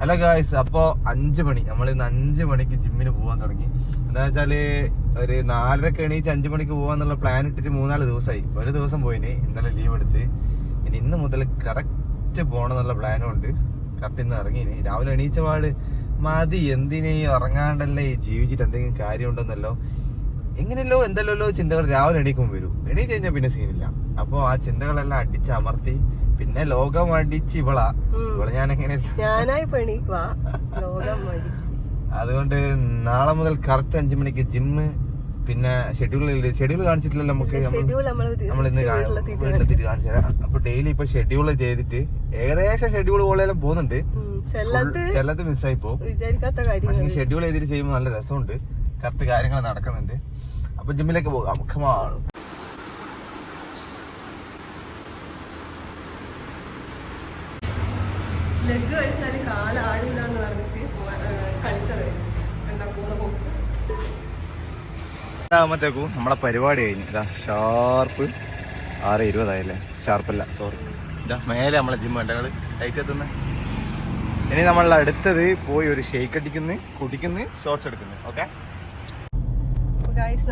Hello guys അപ്പോ അഞ്ച് മണി. നമ്മൾ ഇന്ന് അഞ്ച് മണിക്ക് ജിമ്മിന് പോകാൻ തുടങ്ങി. എന്താ വെച്ചാൽ ഒരു നാലരക്ക് എണീച്ച് അഞ്ച് മണിക്ക് പോവാന്നുള്ള പ്ലാൻ ഇട്ടിട്ട് മൂന്നാൽ ദിവസമായി ഒരു ദിവസം പോയിന് ഇന്നലെ ലീവ് എടുത്ത്. ഇനി ഇന്ന് മുതൽ കറക്റ്റ് പോകണമെന്നുള്ള പ്ലാനും ഉണ്ട്. കറക്റ്റ് ഇന്ന് ഇറങ്ങിനി. രാവിലെ എണീച്ച പാട് മതി. എന്തിനേ ഇറങ്ങാണ്ടല്ലേ ജീവിച്ചിട്ട് എന്തെങ്കിലും കാര്യമുണ്ടെന്നല്ലോ എങ്ങനെയല്ലോ എന്തല്ലോ ചിന്തകൾ രാവിലെ എണീക്കുമ്പോൾ വരും. എണീച്ച് കഴിഞ്ഞാൽ പിന്നെ സീനില്ല അപ്പോൾ ആ ചിന്തകളെല്ലാം അടിച്ചമർത്തി പിന്നെ ലോകം അടിച്ച് ഇവളാ. ഇവൾ ഞാൻ എങ്ങനെ ഞാനായി വാ ലോകം അടിച്ച്. അതുകൊണ്ട് നാളെ മുതൽ കറക്റ്റ് അഞ്ചു മണിക്ക് ജിമ്മ് പിന്നെ ഷെഡ്യൂൾ ഷെഡ്യൂൾ കാണിച്ചിട്ടില്ലല്ലോ നമുക്ക് നമ്മൾ ഇന്ന് വീട്ടിലെത്തിയിട്ട് കാണിച്ചു അപ്പൊ ഡെയിലി ഇപ്പൊ ഷെഡ്യൂൾ ചെയ്തിട്ട് ഏകദേശം ഷെഡ്യൂൾ പോലെല്ലാം പോകുന്നുണ്ട്. ചെല്ലത്ത് ചിലത് മിസ്സായി പോകും. പക്ഷെ ഷെഡ്യൂൾ ചെയ്തിട്ട് ചെയ്യുമ്പോൾ നല്ല രസമുണ്ട്. കറക്റ്റ് കാര്യങ്ങൾ നടക്കുന്നുണ്ട്. അപ്പൊ ജിമ്മിലേക്ക് പോകാം. കമാണ് ലെഗ് കഴിച്ചാൽ കാലാടില്ല എന്ന് പറഞ്ഞിട്ട് കളിച്ചത്. ആകുമ്പോഴത്തേക്കും നമ്മളെ പരിപാടി കഴിഞ്ഞു. ഇതാ ഷാർപ്പ് ആറ് ഇരുപതായല്ലേ? ഷാർപ്പല്ല സോറി ഇതാ മേലെ നമ്മളെ ജിം വേണ്ട ലൈറ്റ് എത്തുന്ന. ഇനി നമ്മൾ അടുത്തത് പോയി ഒരു ഷെയ്ക്ക് അടിക്കുന്നു കുടിക്കുന്നു ഷോർട്സ് എടുക്കുന്നു ഓക്കെ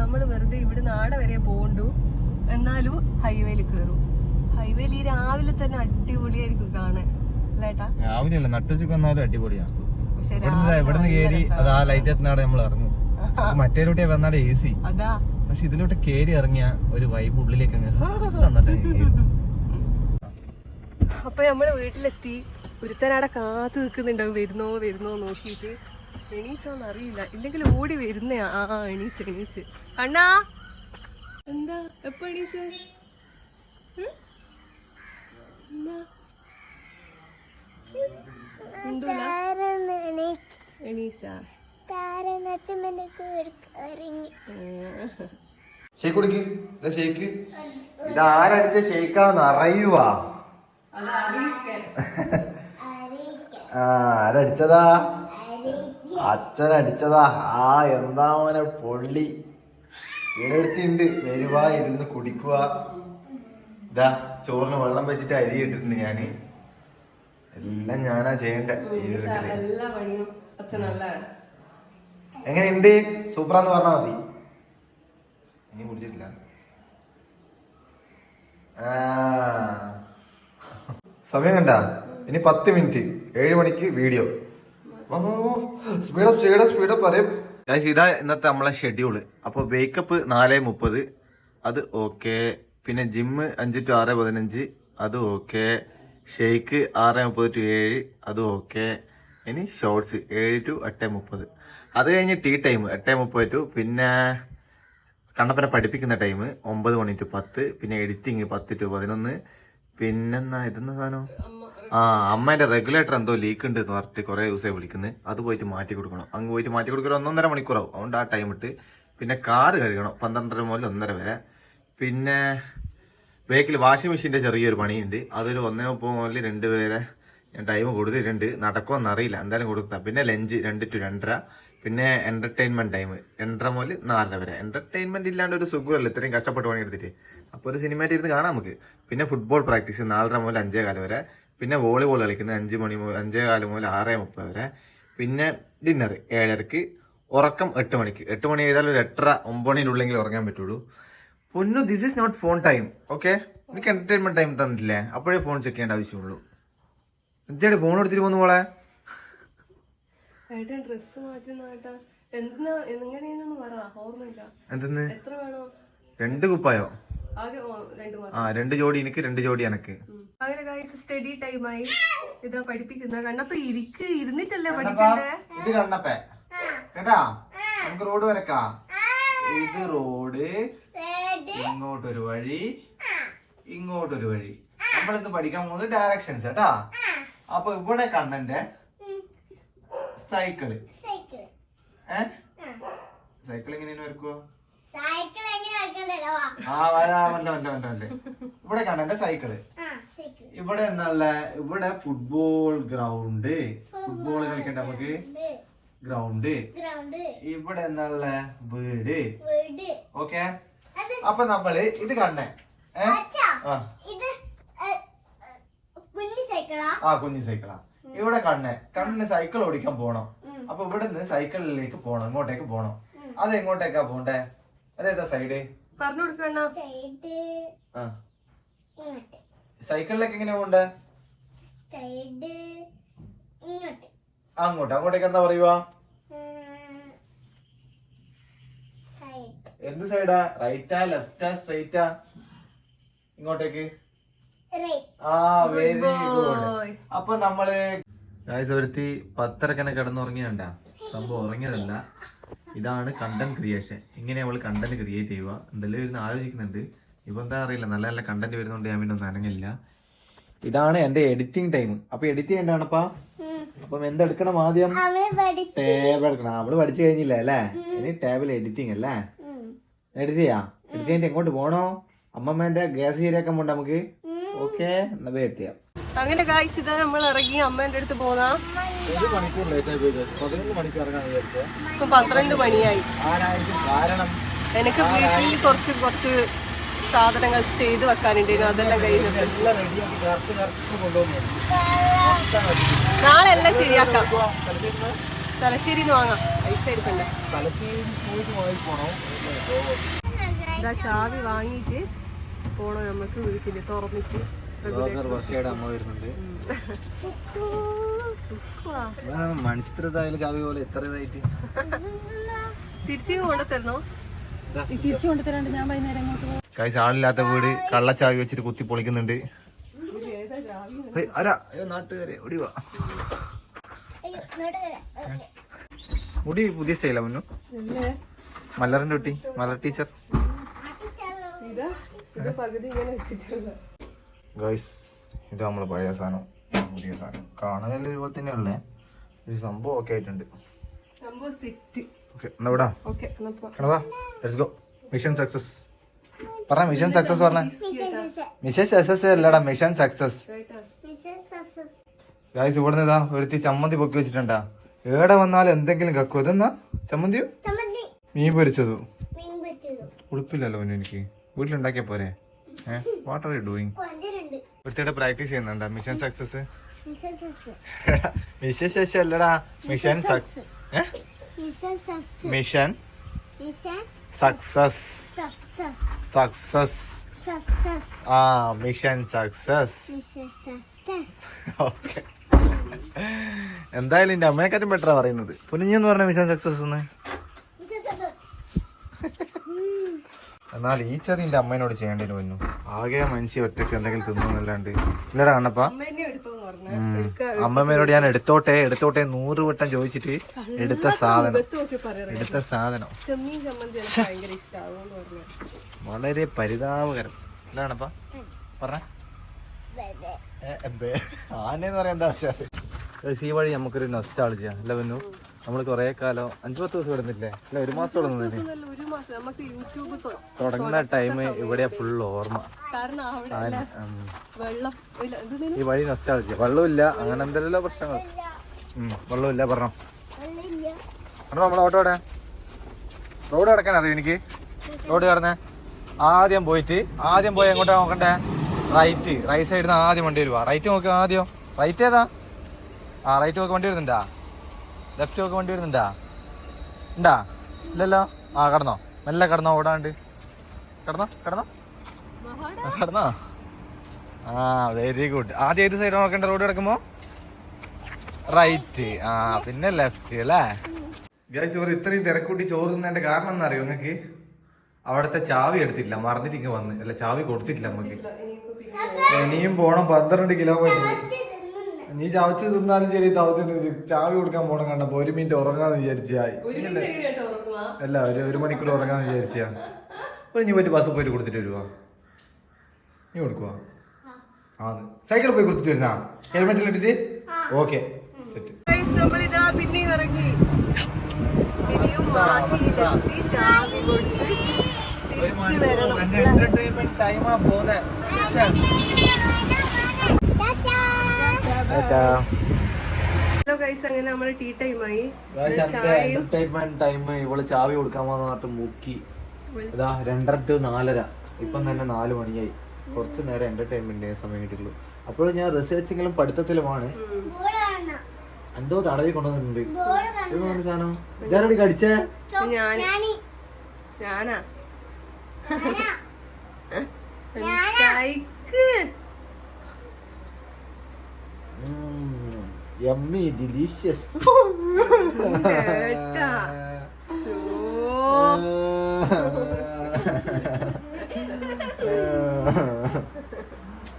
നമ്മൾ വെറുതെ ഇവിടെ നാടെ വരെ പോകണ്ടു എന്നാലും ഹൈവേയിൽ കയറും ഹൈവേയിൽ ഈ രാവിലെ തന്നെ അടിപൊളിയായിരിക്കും കാണാൻ. രാവിലെ അല്ല നട്ടുച്ചക്ക് വന്നാലും അടിപൊളിയാണ് പക്ഷെ ഇവിടുന്ന് ദാ ഇവിടുന്ന് കയറി അത് ആ ലൈറ്റ് എത്തുന്നാടെ നമ്മൾ ഇറങ്ങും. മറ്റേ റൂട്ടിയെ വന്നാടെ എ സി പക്ഷെ ഇതിലോട്ട് കേറി ഇറങ്ങിയ ഒരു വൈബ് ഉള്ളിലേക്ക് അങ്ങ്. അപ്പൊ നമ്മൾ വീട്ടിലെത്തി. ഒരുത്തനാടെ കാത്തു നിൽക്കുന്നുണ്ടാവും. വരുന്നോ വരുന്നോ നോക്കിയിട്ട്. എണീച്ചോന്ന് അറിയില്ല ഇല്ലെങ്കിൽ ഓടി വരുന്നേ ആ എണീച്ച് എണീച്ച്. കണ്ണാ എന്താ? എപ്പോ എണീച്ച്? എന്താ? ഷേക്ക് കുടിക്ക്. ഇതാ ഷേക്ക്. ഇത് ആരടിച്ച ഷേക്കാന്ന് അറിയുവാ. ആ ആരടിച്ചതാ? അച്ഛൻ അടിച്ചതാ. ആ എന്താ മോനെ പൊള്ളി. എടുത്തിണ്ട് വരുവാ ഇരുന്ന് കുടിക്കുക ഇതാ ചോറിന് വെള്ളം വെച്ചിട്ട് അരി ഇട്ടിട്ടുണ്ട് ഞാൻ. എല്ലാം ഞാനാ ചെയ്യണ്ടേ ഈ വീട്ടിൽ. എല്ലാ പണിയും അച്ഛൻ നല്ലതാണ്. എങ്ങനെയുണ്ട്? സൂപ്പറാന്ന് പറഞ്ഞാ മതി. ഇനി കുടിച്ചിട്ടില്ല. സമയം കണ്ട? ഇനി പത്ത് മിനിറ്റ്. ഏഴ് മണിക്ക് വീഡിയോ. സ്പീഡപ്പ് സ്പീഡപ്പ് സ്പീഡപ്പ് പറയും. ഇതാ ഇന്നത്തെ നമ്മളെ ഷെഡ്യൂൾ അപ്പൊ വേക്കപ്പ് നാല് മുപ്പത്. അത് ഓക്കെ പിന്നെ ജിമ്മ് അഞ്ച് ടു ആറ് പതിനഞ്ച്. അത് ഓക്കെ ഷെയ്ക്ക് ആറ് മുപ്പത് ടു ഏഴ് അത് ഓക്കെ ഇനി ഷോർട്സ് ഏഴ് ടു എട്ട് മുപ്പത്. അത് കഴിഞ്ഞ് ടീ ടൈം എട്ട് മുപ്പത് ടു പിന്നെ കണ്ണപ്പനെ പഠിപ്പിക്കുന്ന ടൈം ഒമ്പത് മണി ടു പത്ത് പിന്നെ എഡിറ്റിങ് പത്ത് ടു പതിനൊന്ന്. പിന്നെന്നാ ഇതെന്നാ സാധനം? ആ അമ്മേന്റെ റെഗുലേറ്റർ എന്തോ ലീക്ക് ഉണ്ട് എന്ന് പറഞ്ഞിട്ട് കുറെ ദിവസമായി വിളിക്കുന്നത് അത് പോയിട്ട് മാറ്റി കൊടുക്കണം. അങ്ങ് പോയിട്ട് മാറ്റി കൊടുക്കണം ഒന്നൊന്നര മണിക്കൂറാവും. അതുകൊണ്ട് ആ ടൈം ഇട്ട് പിന്നെ കാറ് കഴുകണം. പന്ത്രണ്ടര മുതൽ ഒന്നര വരെ. പിന്നെ ബേക്കിൽ വാഷിംഗ് മെഷീന്റെ ചെറിയൊരു പണിയുണ്ട്. അതൊരു ഒന്നേ മുതൽ രണ്ട് പേരെ ഞാൻ ടൈം കൊടുത്തിട്ടുണ്ട്. നടക്കുമെന്ന് അറിയില്ല. എന്തായാലും കൊടുത്താ. പിന്നെ ലഞ്ച് രണ്ട് ടു രണ്ടര. പിന്നെ എന്റർടൈൻമെന്റ് ടൈം രണ്ടര മുതൽ നാലര വരെ. എന്റർടൈൻമെന്റ് ഇല്ലാണ്ട് ഒരു സുഖമല്ല. ഇത്രയും കഷ്ടപ്പെട്ട് പണിയെടുത്തിട്ട്. അപ്പോൾ ഒരു സിനിമ ഇരുന്ന് കാണാം നമുക്ക്. പിന്നെ ഫുട്ബോൾ പ്രാക്ടീസ് നാലര മുതൽ അഞ്ചേ കാലം വരെ. പിന്നെ വോളിബോൾ കളിക്കുന്നത് അഞ്ച് മണി മുതൽ അഞ്ചേ കാലം മുതൽ ആറേ മുപ്പത് വരെ. പിന്നെ ഡിന്നർ ഏഴരക്ക്. ഉറക്കം എട്ട് മണിക്ക്. എട്ട് മണി ചെയ്താൽ ഒരു എട്ടര ഒമ്പത് മണിയിലുള്ളെങ്കിൽ ഉറങ്ങാൻ പറ്റുള്ളൂ. പൊന്നു this is not phone time okay എനിക്ക് എന്റർടൈൻമെന്റ് ടൈം തന്നിട്ടില്ലേ? അപ്പോഴേ ഫോൺ ചെക്ക് ചെയ്യേണ്ട ആവശ്യമുള്ളൂ. എന്തിനാണ് ഫോൺ എടുത്തിട്ട് പോന്നു മോളെ? ഡ്രസ് മാറ്റുന്ന എന്തെന്ന്? എത്ര വേണോ? രണ്ട് കുപ്പായോ? ആ രണ്ട് ജോഡി എനിക്ക് രണ്ട് ജോഡി എനക്ക്. അങ്ങനെ ഗൈസ് സ്റ്റഡി ടൈമായി ഇതാ പഠിപ്പിക്കുന്ന കണ്ണപ്പ ഇരിക്ക് ഇരുന്നിട്ടല്ലേ പഠിക്കണ്ടേ? ഇത് കണ്ണപ്പേ. കേട്ടാ? നമുക്ക് റോഡ് വരക്കാ. ഇത് റോഡ് ഇങ്ങോട്ടൊരു വഴി. ഇങ്ങോട്ടൊരു വഴി. നമ്മളിന്ന് പഠിക്കാൻ പോകുന്നത് ഡയറക്ഷൻസ് കേട്ടാ അപ്പൊ ഇവിടെ കണ്ണന്റെ സൈക്കിൾ. ഏ? സൈക്കിൾ എങ്ങനെയാണ് വരക്കണ്ടല്ലോ ആ വരാ. മനസ്സിലായി മനസ്സിലായി ഇവിടെ കണ്ണന്റെ സൈക്കിൾ. ഇവിടെ എന്നുള്ള ഇവിടെ ഫുട്ബോൾ ഗ്രൗണ്ട് ഫുട്ബോൾ കളിക്കണ്ട നമുക്ക്. ഗ്രൗണ്ട് ഇവിടെ എന്നുള്ള വീട്. ഓക്കേ അപ്പൊ നമ്മൾ ഇത് കണ്ണേ. ആ. കുഞ്ഞു സൈക്കിളാ? ആ കുഞ്ഞു സൈക്കിളാ. ഇവിടെ കണ്ണേ. കണ്ണിന് സൈക്കിൾ ഓടിക്കാൻ പോണം. അപ്പൊ ഇവിടെ നിന്ന് സൈക്കിളിലേക്ക് പോണം ഇങ്ങോട്ടേക്ക് പോണം. അത് എങ്ങോട്ടേക്കാ പോണ്ടേ? അതേതാ സൈഡ്? പറഞ്ഞു കൊടുക്കണ്ണ സൈഡ്. ആ. ഇങ്ങോട്ട്. സൈക്കിളിലേക്ക് എങ്ങനെ പോണ്ടേ? സൈഡ്. ഇങ്ങോട്ട്. അങ്ങോട്ട്. അങ്ങോട്ടേക്ക് എന്താ പറയുക സൈഡ് എന്ത് സൈഡാ റൈറ്റാ ലെഫ്റ്റാ സ്ട്രൈറ്റാ ഇങ്ങോട്ടേക്ക്. റൈറ്റ് ആ വെരി ഗുഡ്. അപ്പൊ നമ്മൾ ഒരുത്തി പത്തരക്കനെ കിടന്നുറങ്ങിയണ്ട സംഭവം ഉറങ്ങിയതല്ല. ഇതാണ് കണ്ടന്റ് ക്രിയേഷൻ ഇങ്ങനെ അവൾ കണ്ടന്റ് ക്രിയേറ്റ് ചെയ്യുക എന്തെല്ലാം ഇരുന്ന് ആലോചിക്കുന്നുണ്ട്. ഇപ്പൊ എന്താ അറിയില്ല. നല്ല നല്ല കണ്ടന്റ് വരുന്നോണ്ട്. ഞാൻ പിന്നെ ഒന്നും അനങ്ങില്ല. ഇതാണ് എന്റെ എഡിറ്റിംഗ് ടൈം അപ്പൊ എഡിറ്റ് ചെയ്യണ്ടാണപ്പാ അപ്പം എന്തെടുക്കണം ആദ്യം? ടേബ് എടുക്കണം. അവൾ പഠിച്ചു കഴിഞ്ഞില്ല അല്ലേ? ഇനി ടേബിൾ എഡിറ്റിംഗ് അല്ലേ? എഡിറ്റ് എടുത്തിട്ട് എങ്ങോട്ട് പോണോ? അമ്മമ്മേന്റെ ഗ്യാസ് ശരിയാക്കാൻ പോണ്ട നമുക്ക്? ഓക്കെ എന്നാ എത്തിയാ. അങ്ങനെ ഗായ്സ് ഇതാ നമ്മൾ ഇറങ്ങി അമ്മേന്റെ അടുത്ത് പോന്നാ. ഇപ്പൊ പന്ത്രണ്ട് മണിയായി. എനിക്ക് വീട്ടിൽ കുറച്ച് കുറച്ച് സാധനങ്ങൾ ചെയ്ത് വെക്കാനുണ്ടായിരുന്നു. അതെല്ലാം കഴിഞ്ഞിട്ട്. നാളെ എല്ലാം ശരിയാക്കാം. തലശ്ശേരിന്ന് വാങ്ങാം. പൈസ എടുക്കണ്ടേ? തലശ്ശേരി പോയിട്ട് വാങ്ങി പോണോ ഇതാ ചാവി വാങ്ങിയിട്ട് പോണോ നമുക്ക് വീട്ടിൽ തുറന്നിട്ട് വർഷയുടെ അമ്മ വരുന്നുണ്ട്. മണിച്ചിത്രത്തായാലും ചാവി പോലെ എത്ര ഇതായിട്ട് തിരിച്ചു കൊണ്ടുതരണോ കാഴ്ച ആളില്ലാത്ത വീട് കള്ളച്ചാവി വെച്ചിട്ട് കുത്തി പൊളിക്കുന്നുണ്ട്. അല്ല അയ്യോ നാട്ടുകാരെ ഓടി വാ അയ്യോ ഇങ്ങോട്ട് വരാം. മുടി പുതിയ സ്റ്റൈലാ മുന്നു. മലറിന്റെ കുട്ടി മലർ ടീച്ചർ. ഗൈസ് ഇത് നമ്മൾ പഴയ സാധനം പുതിയ സാധനം. കാണാൻ ഇതുപോലെ തന്നെയല്ലേ? ഒരു സംഭവം ഒക്കെ ആയിട്ടുണ്ട്. സംഭവം സെറ്റ്. ഓക്കെ എന്നാ വിടാം. ഓക്കെ എന്നപ്പോ കണവാ ലെറ്റ്സ് ഗോ മിഷൻ സക്സസ് പറഞ്ഞ മിഷൻ സക്സസ് പറഞ്ഞ. മിഷൻ സക്സസ് അല്ലടാ മിഷൻ സക്സസ് ഗൈസ് ഇവിടുന്ന് ഇതാ ഒരുത്തി ചമ്മന്തി പൊക്കി വെച്ചിട്ടുണ്ടാ? ഏടെ വന്നാലും എന്തെങ്കിലും കക്കോ? ഇതെന്നാ ചമ്മന്തിയോ? ചമ്മന്തി. മീൻ പൊരിച്ചതോ? മീൻ പൊരിച്ചത്? ഉടുപ്പില്ലല്ലോ പിന്നെ എനിക്ക്. വീട്ടിലുണ്ടാക്കിയ പോരെ? ഏഹ് വാട്ട് ആർ യു ഡൂയിങ് കൊഞ്ചരുണ്ട്. ഒരുത്തിയുടെ പ്രാക്ടീസ് ചെയ്യുന്നുണ്ടാ? മിഷൻ സക്സസ് മിസ്സസ് മിഷൻ ശേഷം അല്ലടാ. മിഷൻ സക്സ് ഏഹ് മിസ്സസ് മിഷൻ മിസ്സൻ സക്സസ് സസ്റ്റസ് സക്സസ് സസസ് ആ മിഷൻ സക്സസ് മിസ്സസ് സസ്റ്റസ് ഓക്കെ എന്തായാലും എന്റെ അമ്മയെക്കാട്ടും ബെറ്ററാ പറയുന്നത്. പുനിഞ്ഞെന്ന് പറഞ്ഞ മിഷൻ സക്സസ് എന്ന്. എന്നാൽ ഈ ചതി എന്റെ അമ്മേനോട് ചെയ്യേണ്ടി വന്നു ആകെ മനുഷ്യ ഒറ്റയ്ക്ക് എന്തെങ്കിലും തിന്നുന്നല്ലാണ്ട്. ഇല്ലടാ കണ്ണപ്പ. അമ്മമ്മേനോട് ഞാൻ എടുത്തോട്ടെ എടുത്തോട്ടെ നൂറ് വട്ടം ചോദിച്ചിട്ട് എടുത്ത സാധനം. എടുത്ത സാധനം. വളരെ പരിതാപകരം. അല്ല കണ്ണപ്പ പറഞ്ഞ. ആനെന്ന് പറയാൻ എന്താ പക്ഷേ ഈ വഴി നമുക്കൊരു നൊസ്റ്റാളജിയ അല്ല വന്നു നമ്മൾ കൊറേ കാലം അഞ്ചു പത്ത് ദിവസം ഇടുന്നില്ലേ അല്ല ഒരു മാസം ഇടുന്നില്ലേ ഒരു മാസം. നമുക്ക് യൂട്യൂബ് തൊ- തുടങ്ങുന്ന ടൈം ഇവിടെയാ ഫുൾ ഓർമ്മ. ഈ വഴി നൊസ്റ്റാളജിയ വെള്ളമില്ല അങ്ങനെ എന്തെല്ലോ പ്രശ്നങ്ങൾ ഉം, വെള്ളമില്ല പറഞ്ഞോ. പറഞ്ഞോ നമ്മളെ ഓട്ടോ എവിടെ റോഡ് കിടക്കാൻ അറിയാം എനിക്ക്? റോഡ് കിടന്നേ. ആദ്യം പോയിട്ട് ആദ്യം പോയി എങ്ങോട്ടാ നോക്കണ്ടേ? റൈറ്റ് റൈറ്റ് സൈഡിൽ നിന്ന് ആദ്യം വണ്ടി വരുവാ റൈറ്റ് നോക്കുക ആദ്യം. റൈറ്റ് ഏതാ? ആ റൈറ്റ് നോക്ക് വണ്ടി വരുന്നുണ്ടാ? ലെഫ്റ്റ് നോക്ക് വണ്ടി വരുന്നുണ്ടാ? ഉണ്ടാ ഇല്ലല്ലോ. ആ കടന്നോ. മെല്ലെ കടന്നോ ഓടാണ്ട്. കടന്നോ കടന്നോ. മഹാട. കടന്നോ? ആ വെരി ഗുഡ് ആദ്യം ഏത് സൈഡ് നോക്കേണ്ട റോഡ് കിടക്കുമ്പോ? റൈറ്റ് ആ പിന്നെ ലെഫ്റ്റ് അല്ലേ? ഗൈസ് ഇവർ ഇത്രയും തിരക്കൂട്ടി ചോറുന്നതിന്റെ കാരണം എന്താ അറിയോ നിങ്ങക്ക് അവിടുത്തെ ചാവി എടുത്തില്ല. മറന്നിട്ട് ഇങ്ങ് വന്ന്. അല്ല ചാവി കൊടുത്തിട്ടില്ല നമുക്ക്. ഇനിയും പോണം. പന്ത്രണ്ട് കിലോമീറ്റർ നീ ചവച്ച് തിന്നാലും ശരി തവച്ച് ചാവി കൊടുക്കാൻ പോണം കണ്ടപ്പോ ഒരു മിനിറ്റ് ഉറങ്ങാന്ന് വിചാരിച്ചായി അല്ല ഒരു ഒരു മണിക്കൂർ ഉറങ്ങാന്ന് വിചാരിച്ചാ. അപ്പൊ നീ പോയിട്ട് ബസ് പോയിട്ട് കൊടുത്തിട്ട് വരുവാ? നീ കൊടുക്കുവാ? ആ. സൈക്കിൾ പോയി കൊടുത്തിട്ട് വരുന്നാ? ഹെൽമെറ്റ് ഇട്ടിട്ട്? ഓക്കെ സെറ്റ് നമ്മളിതാ ഇറങ്ങി. എന്റർടൈൻമെന്റ് ടൈമാ ഗൈസ് അങ്ങനെ നമ്മൾ ടീ ടൈമായി എന്റർടൈൻമെന്റ് ടൈം ഇവൾ ചാവി കൊടുക്കാൻ പറഞ്ഞിട്ട് മുക്കി. ഇതാ രണ്ടര ടു നാലര. ഇപ്പം തന്നെ നാല് മണിയായി. കുറച്ച് നേരം എന്റർടൈൻമെന്റ് സമയം കിട്ടിയുള്ളൂ അപ്പോൾ ഞാൻ റിസർച്ചിങ്ങിലും പഠിത്തത്തിലുമാണ്. എന്തോ തടവി കൊണ്ടുവന്നിട്ടുണ്ട്. നോക്ക് സാധനം? ഇതാരടി കടിച്ചേ? ഞാനി ഞാനാ ഞാനാ കഴിക്ക് യമ്മി ഡിലീഷ്യസ് ഓ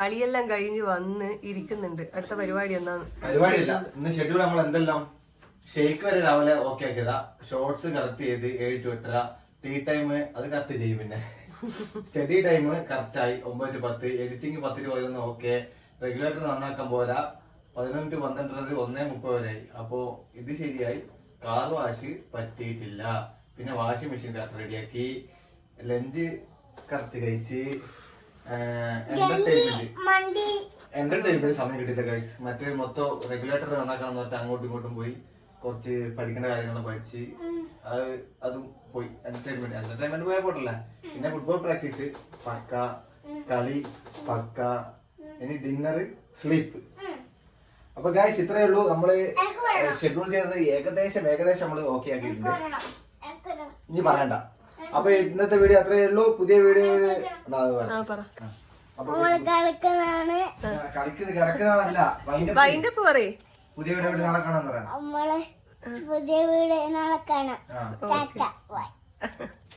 കളിയെല്ലാം കഴിഞ്ഞ് വന്ന് ഇരിക്കുന്നുണ്ട്. അടുത്ത പരിപാടി എന്താണ് പരിപാടിയില്ല. ഇന്ന് ഷെഡ്യൂൾ നമ്മൾ എന്തെല്ലാം? ഷേക്ക് വരെ രാവിലെ ഓക്കെ ആക്കിയതാ. ഷോർട്സ് കറക്റ്റ് ചെയ്ത് ഏഴ് ടു എട്ടര. ടീ ടൈം അത് കറക്റ്റ് ചെയ്യും പിന്നെ. സ്റ്റഡി ടൈം കറക്റ്റ് ആയി. ഒമ്പത് ടു പത്ത്. എഡിറ്റിംഗ് പത്ത് ടു പതിനൊന്ന് ഓക്കെ റെഗുലേറ്റർ നന്നാക്കാൻ പോരാ. പതിനൊന്ന് ടു പന്ത്രണ്ടത് ഒന്നേ മുപ്പത് വരെയായി അപ്പോ ഇത് ശരിയായി. കാർ വാഷ് പറ്റിയിട്ടില്ല. പിന്നെ വാഷിംഗ് മെഷീൻ റെഡിയാക്കി. ലഞ്ച് കറക്റ്റ് കഴിച്ച്. എന്റർടൈൻമെന്റ് എന്റർടൈൻമെന്റ് സമയം കിട്ടില്ല ഗൈസ് മറ്റേ മൊത്തം റെഗുലേറ്റർ നന്നാക്കാന്ന് പറഞ്ഞിട്ട് അങ്ങോട്ടും ഇങ്ങോട്ടും പോയി. കുറച്ച് പഠിക്കേണ്ട കാര്യങ്ങൾ പഠിച്ച്. അത് അതും പോയി. എന്റർടൈൻമെന്റ് എന്റർടൈൻമെന്റ് പോയാൽ പോട്ടല്ല പിന്നെ ഫുട്ബോൾ പ്രാക്ടീസ് പക്ക. കളി പക്ക. ഇനി ഡിന്നർ സ്ലീപ്പ് അപ്പൊ ഗായ്സ് ഇത്രയേ ഉള്ളൂ. നമ്മൾ ഷെഡ്യൂൾ ചെയ്തത് ഏകദേശം ഏകദേശം നമ്മൾ ഓക്കെ ആക്കിയിട്ടുണ്ട് ഇനി പറയണ്ട. അപ്പൊ ഇന്നത്തെ വീഡിയോ അത്രയേ ഉള്ളൂ. പുതിയ വീഡിയോ കളിക്കുന്നത് കിടക്കുന്നതല്ല പുതിയ വീഡിയോ നാളെ കാണാൻ പറയാം. പുതിയ വീഡിയോ നാളെ കാണാം ടാറ്റ ബൈ